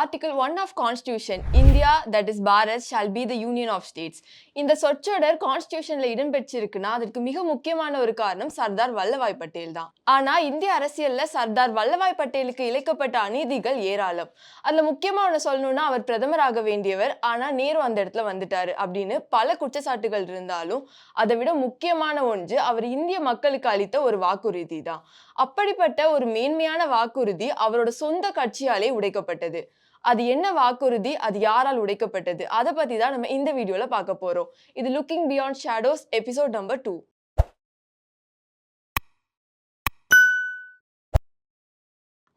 Article one of constitution India that is Bharat shall be the union of states இந்த சொற்றொடர் கான்ஸ்டியூஷனில் இடம்பெற்றிருக்குன்னா அதற்கு மிக முக்கியமான ஒரு காரணம் சர்தார் வல்லபாய் பட்டேல் தான். ஆனால் இந்திய அரசியலில் சர்தார் வல்லபாய் பட்டேலுக்கு இழைக்கப்பட்ட அநீதிகள் ஏராளம். அதில் முக்கியமாக ஒன்று சொல்லணும்னா அவர் பிரதமராக வேண்டியவர் ஆனால் நேரு அந்த இடத்துல வந்துட்டார் அப்படின்னு பல குற்றச்சாட்டுகள் இருந்தாலும் அதை விட முக்கியமான ஒன்று அவர் இந்திய மக்களுக்கு அளித்த ஒரு வாக்குறுதி தான் அப்படிப்பட்ட ஒரு மேன்மையான வாக்குறுதி அவரோட சொந்த கட்சியாலே உடைக்கப்பட்டது. அது என்ன வாக்குறுதி? அது யாரால் உடைக்கப்பட்டது? அதை பத்தி தான் நம்ம இந்த வீடியோல பார்க்க போறோம். இது looking beyond shadows episode number two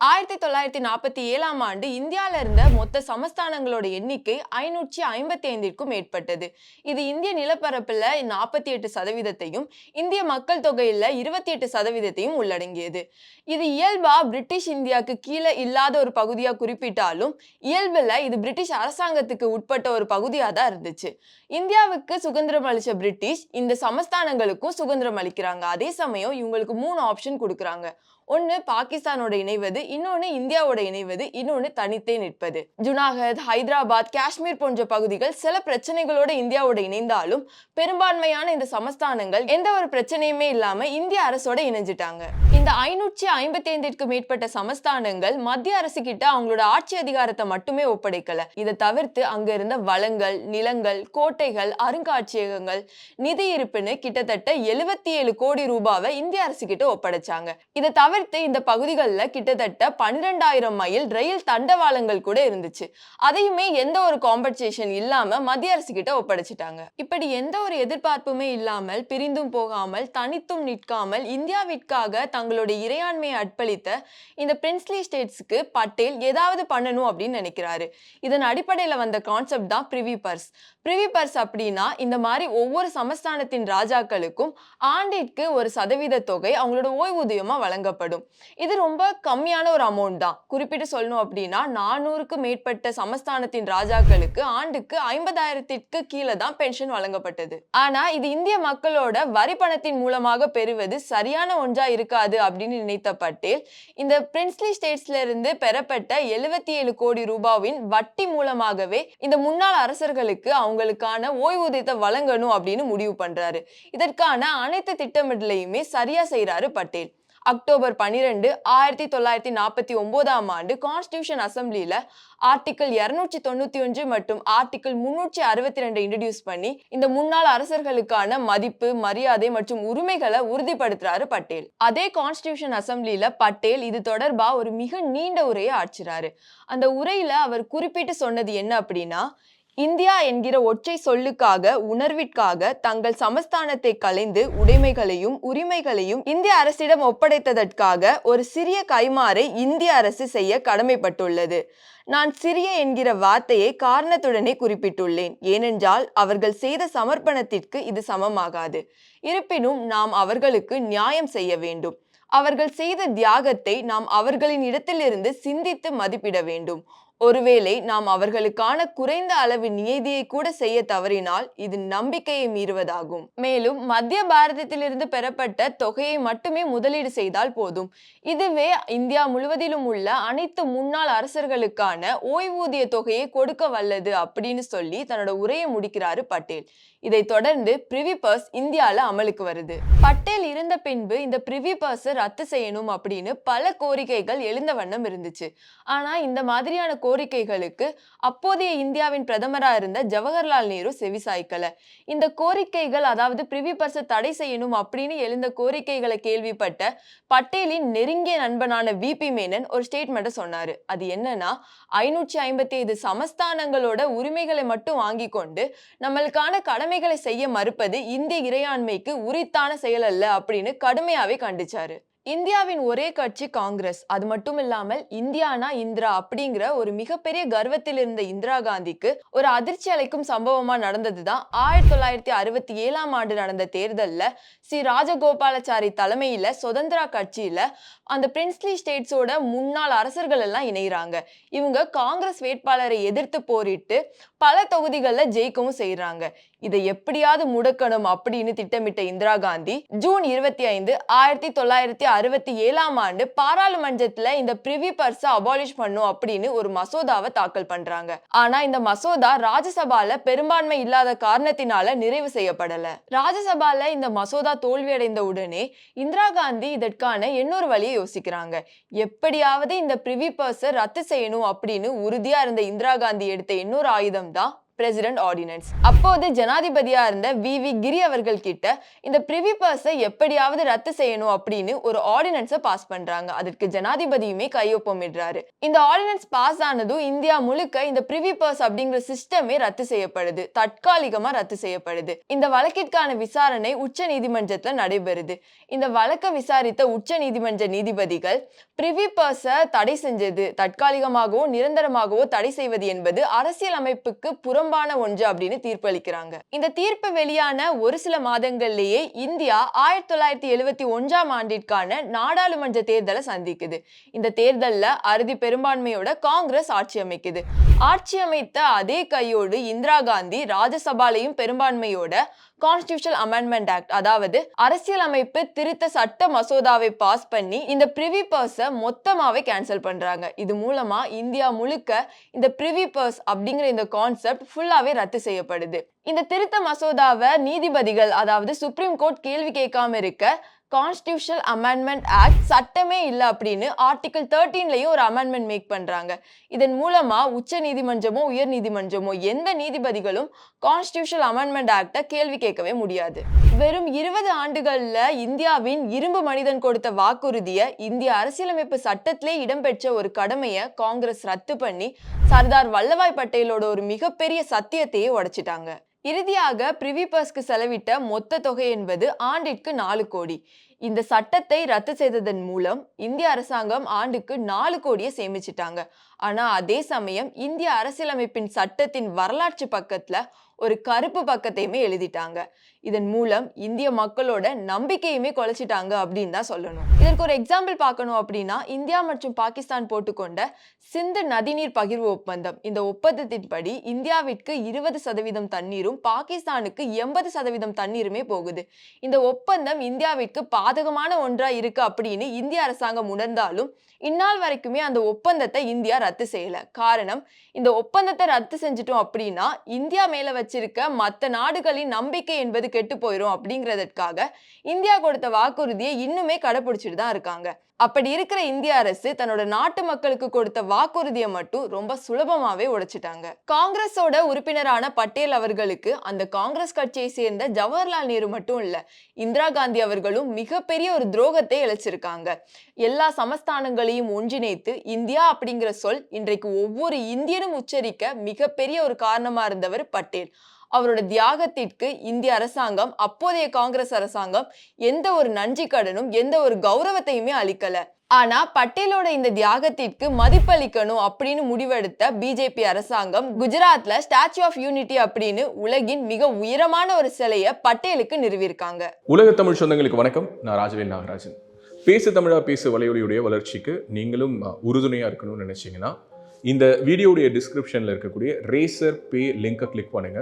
ஆயிரத்தி தொள்ளாயிரத்தி நாற்பத்தி ஏழாம் ஆண்டு இந்தியாவில் இருந்த மொத்த சமஸ்தானங்களோட எண்ணிக்கை ஐநூற்றி ஐம்பத்தி ஐந்திற்கும் மேற்பட்டது. இது இந்திய நிலப்பரப்பில் நாற்பத்தி எட்டு சதவீதத்தையும் இந்திய மக்கள் தொகையில் இருபத்தி எட்டு சதவீதத்தையும் உள்ளடங்கியது. இது இயல்பா பிரிட்டிஷ் இந்தியாவுக்கு கீழே இல்லாத ஒரு பகுதியாக குறிப்பிட்டாலும் இயல்பில் இது பிரிட்டிஷ் அரசாங்கத்துக்கு உட்பட்ட ஒரு பகுதியாக தான் இருந்துச்சு. இந்தியாவுக்கு சுதந்திரம் அளித்த பிரிட்டிஷ் இந்த சமஸ்தானங்களுக்கும் சுதந்திரம் அளிக்கிறாங்க. அதே சமயம் இவங்களுக்கு மூணு ஆப்ஷன் கொடுக்குறாங்க. ஒன்று பாகிஸ்தானோட இணைவது இன்னொன்னு இந்தியாவோட இணைவது இன்னொன்னு தனித்தே நிற்பது. ஜுனாகத் ஹைதராபாத் காஷ்மீர் போன்ற பகுதிகள் சில பிரச்சனைகளோட இந்தியாவோட இணைந்தாலும் பெரும்பான்மையான இந்த சமஸ்தானங்கள் எந்த ஒரு பிரச்சனையுமே இல்லாம இந்திய அரசோட இணைஞ்சிட்டாங்க. இந்த ஐநூற்றி ஐம்பத்தி ஐந்திற்கு மேற்பட்ட சமஸ்தானங்கள் மத்திய அரசு கிட்ட அவங்களோட ஆட்சி அதிகாரத்தை மட்டுமே ஒப்படைக்கல. இதை தவிர்த்து அங்க இருந்த வளங்கள் நிலங்கள் கோட்டைகள் அருங்காட்சியகங்கள் நிதி இருப்புன்னு கிட்டத்தட்ட எழுபத்தி ஏழு கோடி ரூபாவை இந்திய அரசு கிட்ட ஒப்படைச்சாங்க. இதை தவிர்த்து இந்த பகுதிகளில் கிட்டத்தட்ட பன்னிரெண்டாயிரம் மைல் ரயில் தண்டவாளங்கள் கூட இருந்துச்சு. அதையுமே எந்த ஒரு காம்பன்சேஷன் இல்லாம மத்திய அரசு கிட்ட ஒப்படைச்சிட்டாங்க. இப்படி எந்த ஒரு எதிர்பார்ப்புமே இல்லாமல் பிரிந்தும் போகாமல் தனித்தும் நிற்காமல் இந்தியாவிற்காக தங்களுடைய இறையாண்மையை அர்ப்பணித்த இந்த பிரின்ஸ்லி ஸ்டேட்ஸ்க்கு பட்டேல் ஏதாவது பண்ணணும் அப்படின்னு நினைக்கிறாரு. இதன் அடிப்படையில் வந்த கான்செப்ட் தான் பிரிவி பர்ஸ் பிரிவி பர்ஸ் அப்படின்னா இந்த மாதிரி ஒவ்வொரு சமஸ்தானத்தின் ராஜாக்களுக்கும் ஆண்டிற்கு ஒரு சதவீத தொகை அவங்களோட ஓய்வூதியமா வழங்கப்படும். இது ரொம்ப கம்மியான ஒரு அமௌண்ட் தான். குறிப்பிட்டு சொல்லணும் அப்படின்னா நானூறுக்கு மேற்பட்ட சமஸ்தானத்தின் ராஜாக்களுக்கு ஆண்டுக்கு ஐம்பதாயிரத்திற்கு கீழே தான் பென்ஷன் வழங்கப்பட்டது. ஆனா இது இந்திய மக்களோட வரி பணத்தின் மூலமாக பெறுவது சரியான ஒன்றா இருக்காது அப்படின்னு நினைத்த பட்டேல் இந்த பிரின்ஸ்லி ஸ்டேட்ஸ்ல இருந்து பெறப்பட்ட எழுபத்தி ஏழு கோடி ரூபாவின் வட்டி மூலமாகவே இந்த முன்னாள் அரசர்களுக்கு அவங்களுக்கான ஓய்வூதியத்தை வழங்கணும் அப்படின்னு முடிவு பண்றாரு. இதற்கான அனைத்து திட்டமிடலையுமே சரியா செய்யறாரு பட்டேல். அக்டோபர் பனிரெண்டு ஆயிரத்தி தொள்ளாயிரத்தி நாற்பத்தி ஒன்பதாம் ஆண்டு கான்ஸ்டியூஷன் அசம்பிளியில ஆர்டிகிள் இருநூற்றி தொண்ணூத்தி ஒன்று மற்றும் ஆர்டிகிள் முன்னூற்றி அறுபத்தி ரெண்டு இன்ட்ரடியூஸ் பண்ணி இந்த முன்னாள் அரசர்களுக்கான மதிப்பு மரியாதை மற்றும் உரிமைகளை உறுதிப்படுத்துறாரு பட்டேல். அதே கான்ஸ்டியூஷன் அசம்பிளியில பட்டேல் இது தொடர்பா ஒரு மிக நீண்ட உரையை ஆட்சிறாரு அந்த உரையில அவர் குறிப்பிட்டு சொன்னது என்ன அப்படின்னா இந்தியா என்கிற ஒற்றை சொல்லுக்காக உணர்விற்காக தங்கள் சமஸ்தானத்தை கலைந்து உடைமைகளையும் உரிமைகளையும் இந்திய அரசிடம் ஒப்படைத்ததற்காக ஒரு சிறிய கைமாறை இந்திய அரசு செய்ய கடமைப்பட்டுள்ளது. நான் சிறிய என்கிற வார்த்தையை காரணத்துடனே குறிப்பிட்டுள்ளேன். ஏனென்றால் அவர்கள் செய்த சமர்ப்பணத்திற்கு இது சமமாகாது. இருப்பினும் நாம் அவர்களுக்கு நியாயம் செய்ய வேண்டும். அவர்கள் செய்த தியாகத்தை நாம் அவர்களின் இடத்திலிருந்து சிந்தித்து மதிப்பிட வேண்டும். ஒருவேளை நாம் அவர்களுக்கான குறைந்த அளவு நியதியை கூட செய்ய தவறினால் இது நம்பிக்கையை மீறுவதாகும். மேலும் மத்திய பாரதத்திலிருந்து பெறப்பட்ட தொகையை மட்டுமே முதலீடு செய்தால் போதும். இதுவே இந்தியா முழுவதிலும் உள்ள அனைத்து முன்னாள் அரசர்களுக்கான ஓய்வூதிய தொகையை கொடுக்க வல்லது அப்படின்னு சொல்லி தன்னோட உரையை முடிக்கிறாரு பட்டேல். இதை தொடர்ந்து பிரிவி பர்ஸ் இந்தியால அமலுக்கு வருது. பட்டேல் இருந்த பின்பு இந்த பிரிவி பர்ஸை ரத்து செய்யணும் அப்படின்னு பல கோரிக்கைகள் எழுந்த வண்ணம் இருந்துச்சு. ஆனா இந்த மாதிரியான கோரிக்கைகளுக்கு அப்போதைய இந்தியாவின் பிரதமராக இருந்த ஜவஹர்லால் நேரு செவிசாய்க்கல இந்த கோரிக்கைகள் அதாவது பிரிவி பர்ச தடை செய்யணும் அப்படின்னு எழுந்த கோரிக்கைகளை கேள்விப்பட்ட பட்டேலின் நெருங்கிய நண்பனான வி. பி. மேனன் ஒரு ஸ்டேட்மெண்ட்டை சொன்னாரு. அது என்னன்னா ஐநூற்றி ஐம்பத்தி ஐந்து சமஸ்தானங்களோட உரிமைகளை மட்டும் வாங்கி கொண்டு நம்மளுக்கான கடமைகளை செய்ய மறுப்பது இந்திய இறையாண்மைக்கு உரித்தான செயல் அல்ல அப்படின்னு கடுமையாவே கண்டிச்சாரு. இந்தியாவின் ஒரே கட்சி காங்கிரஸ். அது மட்டும் இல்லாமல் இந்தியானா இந்திரா அப்படிங்கிற ஒரு மிகப்பெரிய கர்வத்தில் இருந்த இந்திரா காந்திக்கு ஒரு அதிர்ச்சி அளிக்கும் சம்பவமா நடந்ததுதான் ஆயிரத்தி தொள்ளாயிரத்தி அறுபத்தி ஏழாம் ஆண்டு நடந்த தேர்தலில் ஸ்ரீ ராஜகோபாலாச்சாரி தலைமையில சுதந்திரா கட்சியில அந்த பிரின்ஸ்லி ஸ்டேட்ஸோட முன்னாள் அரசர்கள் எல்லாம் இணைகிறாங்க இவங்க காங்கிரஸ் வேட்பாளரை எதிர்த்து போரிட்டு பல தொகுதிகளில் ஜெயிக்கவும் செய்யறாங்க இதை எப்படியாவது முடக்கணும் அப்படின்னு திட்டமிட்ட இந்திரா காந்தி ஜூன் இருபத்தி ஐந்து ஆயிரத்தி தொள்ளாயிரத்தி அறுபத்தி ஏழாம் ஆண்டு பாராளுமன்றத்துல இந்த பிரிவி பர்ஸை அபாலிஷ் பண்ணும் அப்படின்னு ஒரு மசோதாவை தாக்கல் பண்றாங்க. ஆனா இந்த மசோதா ராஜ்யசபால பெரும்பான்மை இல்லாத காரணத்தினால நிறைவு செய்யப்படல. ராஜ்யசபால இந்த மசோதா தோல்வியடைந்த உடனே இந்திரா காந்தி இதற்கான இன்னொரு வழியை யோசிக்கிறாங்க. எப்படியாவது இந்த பிரிவி பர்ஸை ரத்து செய்யணும் அப்படின்னு உறுதியா இருந்த இந்திரா காந்தி எடுத்த இன்னொரு ஆயுதம் தான் பிரசிடென்ட் ஆர்டினன்ஸ் அப்போது ஜனாதிபதியா இருந்த வி வி கிரி அவர்கள் கிட்ட இந்த பிரிவி பர்ஸை எப்படியாவது ரத்து செய்யணும் அப்படின்னு ஒரு ஆர்டினன்ஸை பாஸ் பண்றாங்க. அதற்கு ஜனாதிபதியுமே கையொப்பமிடுறாரு இந்த ஆர்டினன்ஸ் பாஸ் ஆனதும் இந்தியா முழுக்க இந்த பிரிவி பர்ஸ் அப்படிங்கிற சிஸ்டமே ரத்து செய்யப்படுது. தற்காலிகமா ரத்து செய்யப்படுது. இந்த வழக்கிற்கான விசாரணை உச்ச நீதிமன்றத்துல நடைபெறுது. இந்த வழக்கை விசாரித்த உச்ச நீதிமன்ற நீதிபதிகள் பிரிவி பர்ஸை தடை செஞ்சது தற்காலிகமாகவோ நிரந்தரமாகவோ தடை செய்வது என்பது அரசியல் அமைப்புக்கு புறம் புறம்பான ஒன்று அப்படின்னு தீர்ப்பு அளிக்கிறாங்க இந்த தீர்ப்பு வெளியான ஒரு சில மாதங்கள்லேயே இந்தியா ஆயிரத்தி தொள்ளாயிரத்தி எழுவத்தி ஒன்றாம் ஆண்டிற்கான நாடாளுமன்ற தேர்தலை சந்திக்குது. இந்த தேர்தல்ல அறுதி பெரும்பான்மையோட காங்கிரஸ் ஆட்சி அமைக்குது. ஆட்சி அமைத்த அதே கையோடு இந்திரா காந்தி ராஜ்யசபாலையும் பெரும்பான்மையோட கான்ஸ்டியூஷனல் அமெண்ட்மெண்ட் ஆக்ட் அதாவது அரசியலமைப்பு திருத்த சட்ட மசோதாவை பாஸ் பண்ணி இந்த பிரிவி பர்ஸை மொத்தமாவே கேன்சல் பண்றாங்க. இது மூலமா இந்தியா முழுக்க இந்த பிரிவி பர்ஸ் அப்படிங்கிற இந்த கான்செப்ட் ஃபுல்லாவே ரத்து செய்யப்படுது. இந்த திருத்த மசோதாவை நீதிபதிகள் அதாவது சுப்ரீம் கோர்ட் கேள்வி கேட்காம இருக்க கான்ஸ்டியூஷனல் அமெண்ட்மெண்ட் ஆக்ட் சட்டமே இல்லை அப்படின்னு ஆர்டிகல் தேர்ட்டீன்லையும் ஒரு அமெண்ட்மெண்ட் மேக் பண்ணுறாங்க இதன் மூலமாக உச்ச நீதிமன்றமோ உயர் நீதிமன்றமோ எந்த நீதிபதிகளும் கான்ஸ்டியூஷனல் அமெண்ட்மெண்ட் ஆக்டை கேள்வி கேட்கவே முடியாது. வெறும் இருபது ஆண்டுகளில் இந்தியாவின் இரும்பு மனிதன் கொடுத்த வாக்குறுதியை இந்திய அரசியலமைப்பு சட்டத்திலே இடம்பெற்ற ஒரு கடமையை காங்கிரஸ் ரத்து பண்ணி சர்தார் வல்லபாய் பட்டேலோட ஒரு மிகப்பெரிய சத்தியத்தையே உடைச்சிட்டாங்க. இறுதியாக பிரிவி பர்ஸ்க்கு செலவிட்ட மொத்த தொகை என்பது ஆண்டிற்கு நாலு கோடி. இந்த சட்டத்தை ரத்து செய்ததன் மூலம் இந்திய அரசாங்கம் ஆண்டுக்கு நாலு கோடியை சேமிச்சிட்டாங்க. ஆனா அதே சமயம் இந்திய அரசியலமைப்பின் சட்டத்தின் வரலாற்று பக்கத்துல ஒரு கருப்பு பக்கத்தையுமே எழுதிட்டாங்க. இதன் மூலம் இந்திய மக்களோட நம்பிக்கையுமே குலைச்சிட்டாங்க அப்படின்னு தான் சொல்லணும். இதற்கு ஒரு எக்ஸாம்பிள் பார்க்கணும் அப்படின்னா இந்தியா மற்றும் பாகிஸ்தான் போட்டுக்கொண்ட சிந்து நதிநீர் பகிர்வு ஒப்பந்தம். இந்த ஒப்பந்தத்தின்படி இந்தியாவிற்கு இருபது சதவீதம் தண்ணீரும் பாகிஸ்தானுக்கு எண்பது சதவீதம் தண்ணீருமே போகுது. இந்த ஒப்பந்தம் இந்தியாவிற்கு பாதகமான ஒன்றா இருக்கு அப்படின்னு இந்திய அரசாங்கம் உணர்ந்தாலும் இந்நாள் வரைக்குமே அந்த ஒப்பந்தத்தை இந்தியா ரத்து செய்யல. காரணம் இந்த ஒப்பந்தத்தை ரத்து செஞ்சிட்டோம் அப்படின்னா இந்தியா மேல வச்சிருக்க மற்ற நாடுகளின் நம்பிக்கை என்பது கெட்டு போயிடும் அப்படிங்கிறதுக்காக இந்தியா கொடுத்த வாக்குறுதியை இன்னுமே கடைபிடிச்சிட்டு தான் இருக்காங்க. அப்படி இருக்கிற இந்திய அரசு தன்னோட நாட்டு மக்களுக்கு கொடுத்த வாக்குறுதியை மட்டும் ரொம்ப சுலபமாவே உடைச்சிட்டாங்க. காங்கிரஸோட உறுப்பினரான பட்டேல் அவர்களுக்கு அந்த காங்கிரஸ் கட்சியை சேர்ந்த ஜவஹர்லால் நேரு மட்டும் இல்ல இந்திரா காந்தி அவர்களும் மிகப்பெரிய ஒரு துரோகத்தை இழைச்சிருக்காங்க. எல்லா சமஸ்தானங்களையும் ஒன்றிணைத்து இந்தியா அப்படிங்கிற சொல் இன்றைக்கு ஒவ்வொரு இந்தியனும் உச்சரிக்க மிகப்பெரிய ஒரு காரணமா இருந்தவர் பட்டேல். அவரோட தியாகத்திற்கு இந்திய அரசாங்கம் அப்போதைய காங்கிரஸ் அரசாங்கம் எந்த ஒரு நன்றி கடனும் எந்த ஒரு கௌரவத்தையுமே அளிக்கல. ஆனா பட்டேலோட இந்த தியாகத்திற்கு மதிப்பளிக்கணும் அப்படின்னு முடிவெடுத்த பிஜேபி அரசாங்கம் குஜராத்ல ஸ்டாச்சு ஆஃப் யூனிட்டி அப்படின்னு உலகின் மிக உயரமான ஒரு சிலையை பட்டேலுக்கு நிறுவியிருக்காங்க. உலக தமிழ் சொந்தங்களுக்கு வணக்கம். நான் ராஜவேல் நாகராஜன். பேசு தமிழா பேசு வலையொலியுடைய வளர்ச்சிக்கு நீங்களும் உறுதுணையா இருக்கணும்னு நினைச்சீங்கன்னா இந்த வீடியோடைய டிஸ்கிரிப்ஷனில் இருக்கக்கூடிய ரேசர் பே லிங்கை கிளிக் பண்ணுங்க.